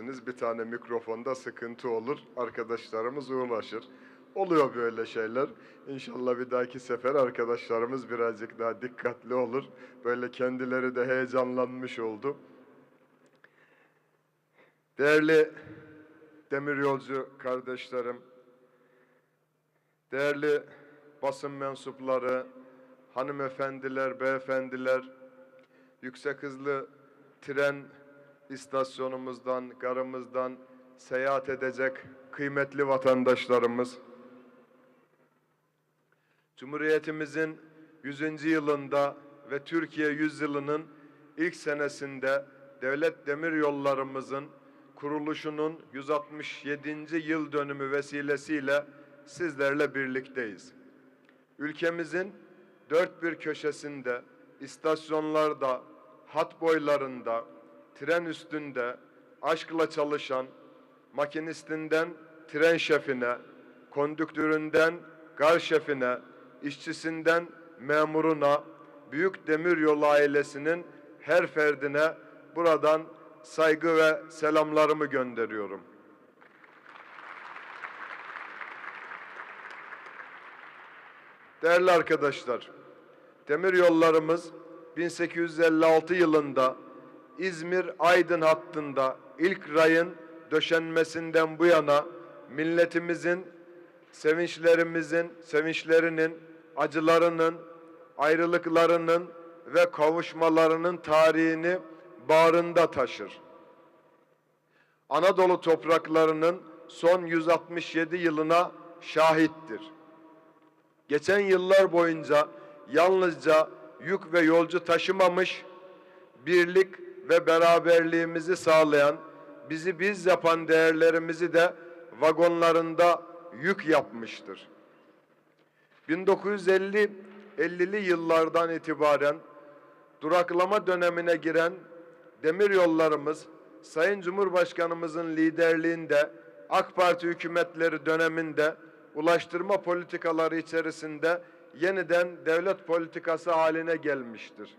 Bir tane mikrofonda sıkıntı olur, arkadaşlarımız uğraşır. Oluyor böyle şeyler. İnşallah bir dahaki sefer arkadaşlarımız birazcık daha dikkatli olur. Böyle kendileri de heyecanlanmış oldu. Değerli demiryolcu kardeşlerim, değerli basın mensupları, hanımefendiler, beyefendiler, yüksek hızlı tren istasyonumuzdan, garımızdan seyahat edecek kıymetli vatandaşlarımız, Cumhuriyetimizin 100. yılında ve Türkiye yüzyılının ilk senesinde devlet demir yollarımızın kuruluşunun 167. yıl dönümü vesilesiyle sizlerle birlikteyiz. Ülkemizin dört bir köşesinde, istasyonlarda, hat boylarında, tren üstünde aşkla çalışan makinistinden tren şefine, kondüktöründen gar şefine, işçisinden memuruna, büyük demiryolu ailesinin her ferdine buradan saygı ve selamlarımı gönderiyorum. Değerli arkadaşlar, demir yollarımız 1856 yılında İzmir-Aydın hattında ilk rayın döşenmesinden bu yana milletimizin sevinçlerimizin, sevinçlerinin, acılarının, ayrılıklarının ve kavuşmalarının tarihini bağrında taşır. Anadolu topraklarının son 167 yılına şahittir. Geçen yıllar boyunca yalnızca yük ve yolcu taşımamış, birlik ve beraberliğimizi sağlayan, bizi biz yapan değerlerimizi de vagonlarında yük yapmıştır. 1950 50'li yıllardan itibaren duraklama dönemine giren demir yollarımız Sayın Cumhurbaşkanımızın liderliğinde AK Parti hükümetleri döneminde ulaştırma politikaları içerisinde yeniden devlet politikası haline gelmiştir.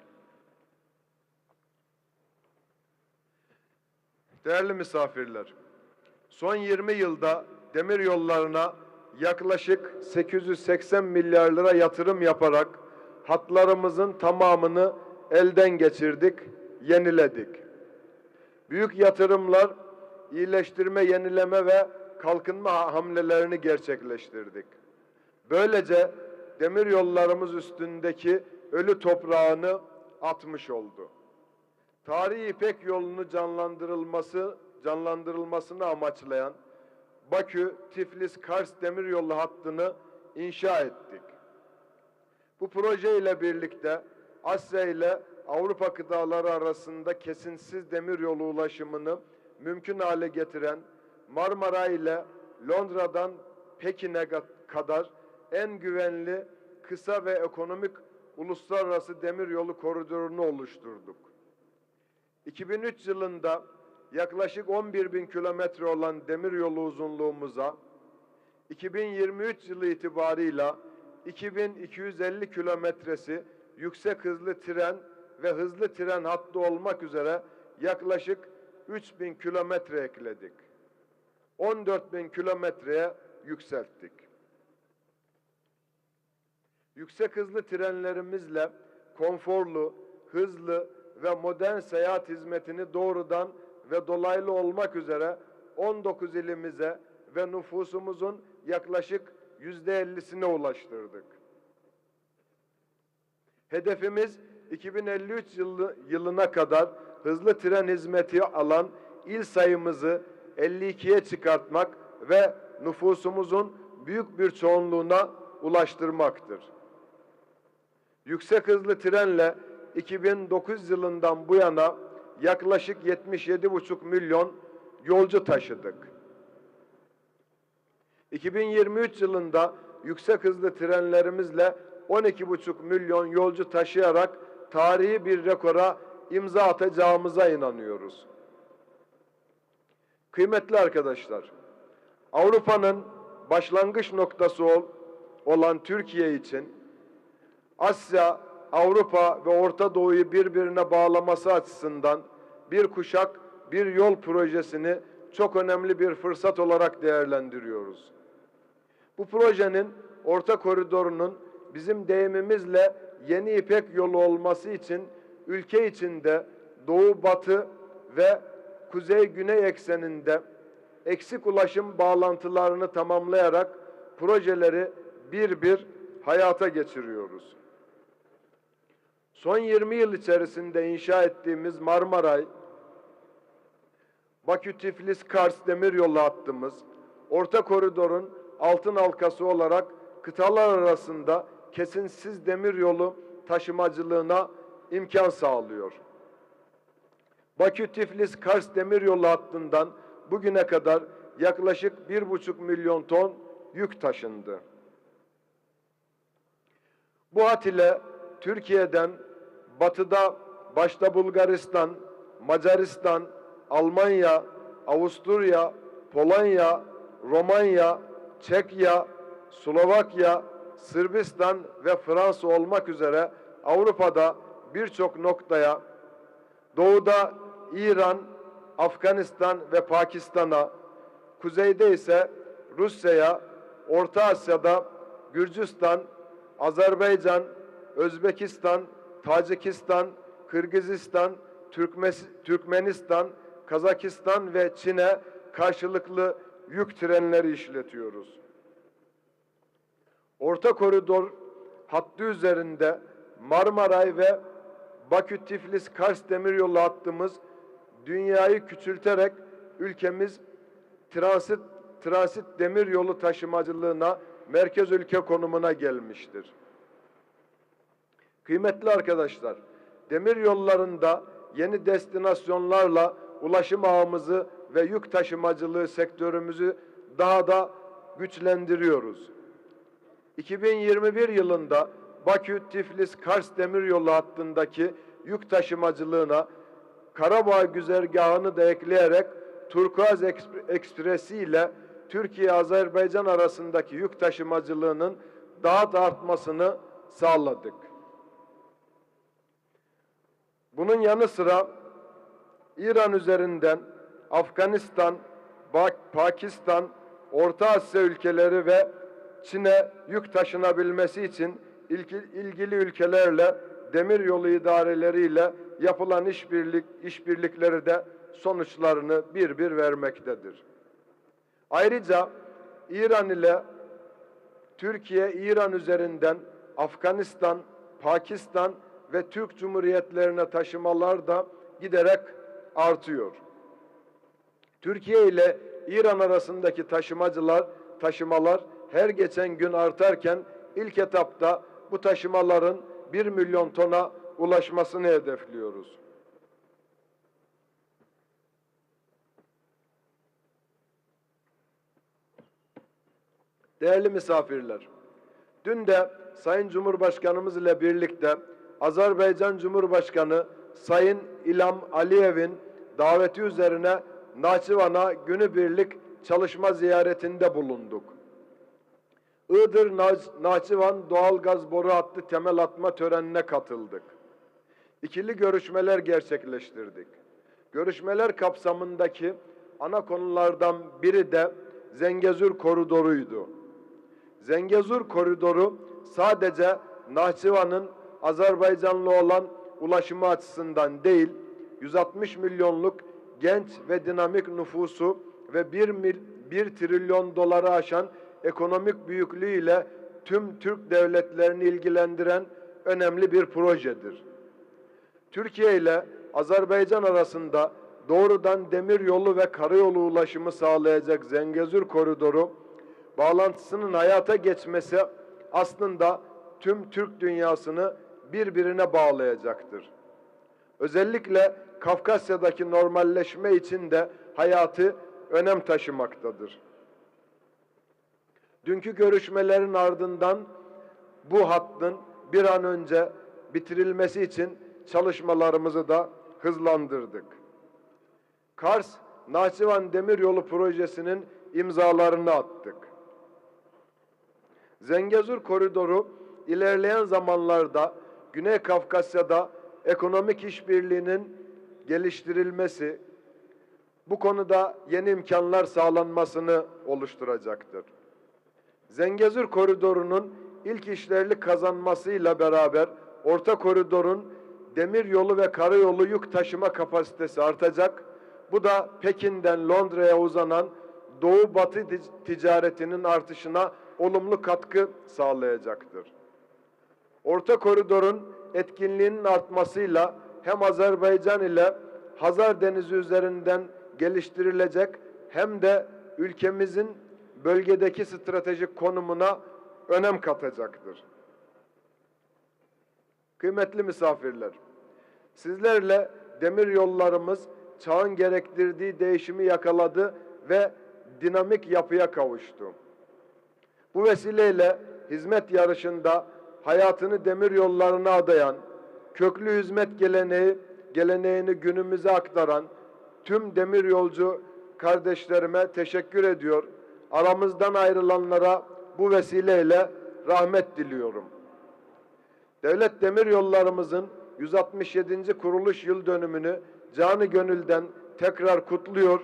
Değerli misafirler, son 20 yılda demir yollarına yaklaşık 880 milyar lira yatırım yaparak hatlarımızın tamamını elden geçirdik, yeniledik. Büyük yatırımlar, iyileştirme, yenileme ve kalkınma hamlelerini gerçekleştirdik. Böylece demir yollarımız üstündeki ölü toprağını atmış oldu. Tarihi İpek yolunu canlandırılması canlandırılmasını amaçlayan Bakü Tiflis Kars Demiryolu hattını inşa ettik. Bu proje ile birlikte Asya ile Avrupa kıtaları arasında kesintisiz demiryolu ulaşımını mümkün hale getiren Marmara ile Londra'dan Pekin'e kadar en güvenli, kısa ve ekonomik uluslararası demiryolu koridorunu oluşturduk. 2003 yılında yaklaşık 11 bin kilometre olan demiryolu uzunluğumuza 2023 yılı itibarıyla 2250 kilometresi yüksek hızlı tren ve hızlı tren hattı olmak üzere yaklaşık 3000 kilometre ekledik. 14 bin kilometreye yükselttik. Yüksek hızlı trenlerimizle konforlu, hızlı ve modern seyahat hizmetini doğrudan ve dolaylı olmak üzere 19 ilimize ve nüfusumuzun yaklaşık yüzde ellisine ulaştırdık. Hedefimiz 2053 yılı, yılına kadar hızlı tren hizmeti alan il sayımızı 52'ye çıkartmak ve nüfusumuzun büyük bir çoğunluğuna ulaştırmaktır. Yüksek hızlı trenle 2009 yılından bu yana yaklaşık 77,5 milyon yolcu taşıdık. 2023 yılında yüksek hızlı trenlerimizle 12,5 milyon yolcu taşıyarak tarihi bir rekora imza atacağımıza inanıyoruz. Kıymetli arkadaşlar, Avrupa'nın başlangıç noktası ol, olan Türkiye için Asya, Avrupa ve Orta Doğu'yu birbirine bağlaması açısından bir kuşak bir yol projesini çok önemli bir fırsat olarak değerlendiriyoruz. Bu projenin orta koridorunun bizim deyimimizle yeni İpek yolu olması için ülke içinde doğu batı ve kuzey güney ekseninde eksik ulaşım bağlantılarını tamamlayarak projeleri bir bir hayata geçiriyoruz. Son 20 yıl içerisinde inşa ettiğimiz Marmaray, Bakü-Tiflis-Kars demiryolu hattımız, orta koridorun altın halkası olarak kıtalar arasında kesinsiz demiryolu taşımacılığına imkan sağlıyor. Bakü-Tiflis-Kars demiryolu hattından bugüne kadar yaklaşık 1,5 milyon ton yük taşındı. Bu hat ile Türkiye'den batıda başta Bulgaristan, Macaristan, Almanya, Avusturya, Polonya, Romanya, Çekya, Slovakya, Sırbistan ve Fransa olmak üzere Avrupa'da birçok noktaya, doğuda İran, Afganistan ve Pakistan'a, kuzeyde ise Rusya'ya, Orta Asya'da Gürcistan, Azerbaycan, Özbekistan, Tacikistan, Kırgızistan, Türkmenistan, Kazakistan ve Çin'e karşılıklı yük trenleri işletiyoruz. Orta koridor hattı üzerinde Marmaray ve Bakü-Tiflis-Kars demiryolu hattımız dünyayı küçülterek ülkemiz transit transit demiryolu taşımacılığına merkez ülke konumuna gelmiştir. Kıymetli arkadaşlar, demir yollarında yeni destinasyonlarla ulaşım ağımızı ve yük taşımacılığı sektörümüzü daha da güçlendiriyoruz. 2021 yılında Bakü-Tiflis-Kars demiryolu hattındaki yük taşımacılığına Karabağ güzergahını da ekleyerek Turkuaz Ekspre- Ekspresi ile Türkiye-Azerbaycan arasındaki yük taşımacılığının daha da artmasını sağladık. Bunun yanı sıra İran üzerinden Afganistan, Pakistan, Orta Asya ülkeleri ve Çin'e yük taşınabilmesi için ilgi- ilgili ülkelerle demiryolu idareleriyle yapılan işbirlik işbirlikleri de sonuçlarını bir bir vermektedir. Ayrıca İran ile Türkiye, İran üzerinden Afganistan, Pakistan ve Türk Cumhuriyetlerine taşımalar da giderek artıyor. Türkiye ile İran arasındaki taşımacılar, taşımalar her geçen gün artarken ilk etapta bu taşımaların 1 milyon tona ulaşmasını hedefliyoruz. Değerli misafirler, dün de Sayın Cumhurbaşkanımız ile birlikte Azerbaycan Cumhurbaşkanı Sayın İlham Aliyev'in daveti üzerine Nahçıvan'a günübirlik çalışma ziyaretinde bulunduk. Iğdır Nah- Nahçıvan doğalgaz boru hattı temel atma törenine katıldık. İkili görüşmeler gerçekleştirdik. Görüşmeler kapsamındaki ana konulardan biri de Zengezur koridoruydu. Zengezur koridoru sadece Nahçıvan'ın Azerbaycanlı olan ulaşımı açısından değil, 160 milyonluk genç ve dinamik nüfusu ve 1, mil, 1 trilyon doları aşan ekonomik büyüklüğüyle tüm Türk devletlerini ilgilendiren önemli bir projedir. Türkiye ile Azerbaycan arasında doğrudan demir yolu ve karayolu ulaşımı sağlayacak Zengezur koridoru bağlantısının hayata geçmesi aslında tüm Türk dünyasını birbirine bağlayacaktır. Özellikle Kafkasya'daki normalleşme için de hayatı önem taşımaktadır. Dünkü görüşmelerin ardından bu hattın bir an önce bitirilmesi için çalışmalarımızı da hızlandırdık. Kars Nahçıvan Demiryolu projesinin imzalarını attık. Zengezur koridoru ilerleyen zamanlarda Güney Kafkasya'da ekonomik işbirliğinin geliştirilmesi, bu konuda yeni imkanlar sağlanmasını oluşturacaktır. Zengezur koridorunun ilk işlerlik kazanmasıyla beraber orta koridorun demir yolu ve karayolu yük taşıma kapasitesi artacak. Bu da Pekin'den Londra'ya uzanan doğu batı tic- ticaretinin artışına olumlu katkı sağlayacaktır. Orta koridorun etkinliğinin artmasıyla hem Azerbaycan ile Hazar Denizi üzerinden geliştirilecek hem de ülkemizin bölgedeki stratejik konumuna önem katacaktır. Kıymetli misafirler, sizlerle demir yollarımız çağın gerektirdiği değişimi yakaladı ve dinamik yapıya kavuştu. Bu vesileyle hizmet yarışında hayatını demir yollarına adayan, köklü hizmet geleneği geleneğini günümüze aktaran tüm demir yolcu kardeşlerime teşekkür ediyor. Aramızdan ayrılanlara bu vesileyle rahmet diliyorum. Devlet Demir Yollarımızın 167. kuruluş yıl dönümünü canı gönülden tekrar kutluyor.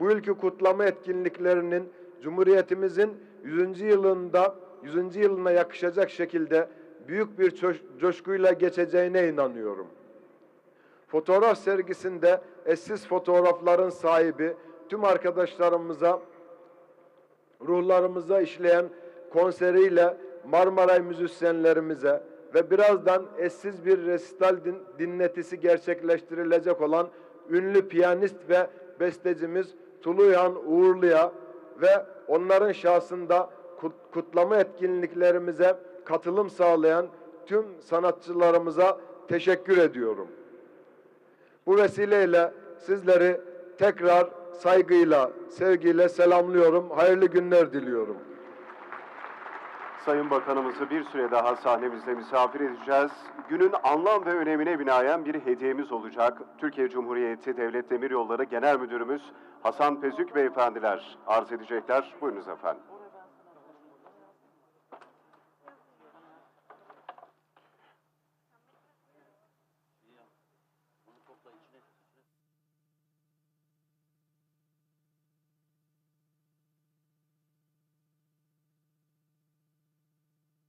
Bu ülkü kutlama etkinliklerinin Cumhuriyetimizin 100. yılında 100. yılına yakışacak şekilde büyük bir coş- coşkuyla geçeceğine inanıyorum. Fotoğraf sergisinde eşsiz fotoğrafların sahibi tüm arkadaşlarımıza ruhlarımıza işleyen konseriyle Marmaray müzisyenlerimize ve birazdan eşsiz bir resital din- dinletisi gerçekleştirilecek olan ünlü piyanist ve bestecimiz Tuluyhan Uğurlu'ya ve onların şahsında kutlama etkinliklerimize katılım sağlayan tüm sanatçılarımıza teşekkür ediyorum. Bu vesileyle sizleri tekrar saygıyla, sevgiyle selamlıyorum. Hayırlı günler diliyorum. Sayın Bakanımızı bir süre daha sahnemizde misafir edeceğiz. Günün anlam ve önemine binaen bir hediyemiz olacak. Türkiye Cumhuriyeti Devlet Demiryolları Genel Müdürümüz Hasan Pezük Beyefendiler arz edecekler. Buyurunuz efendim.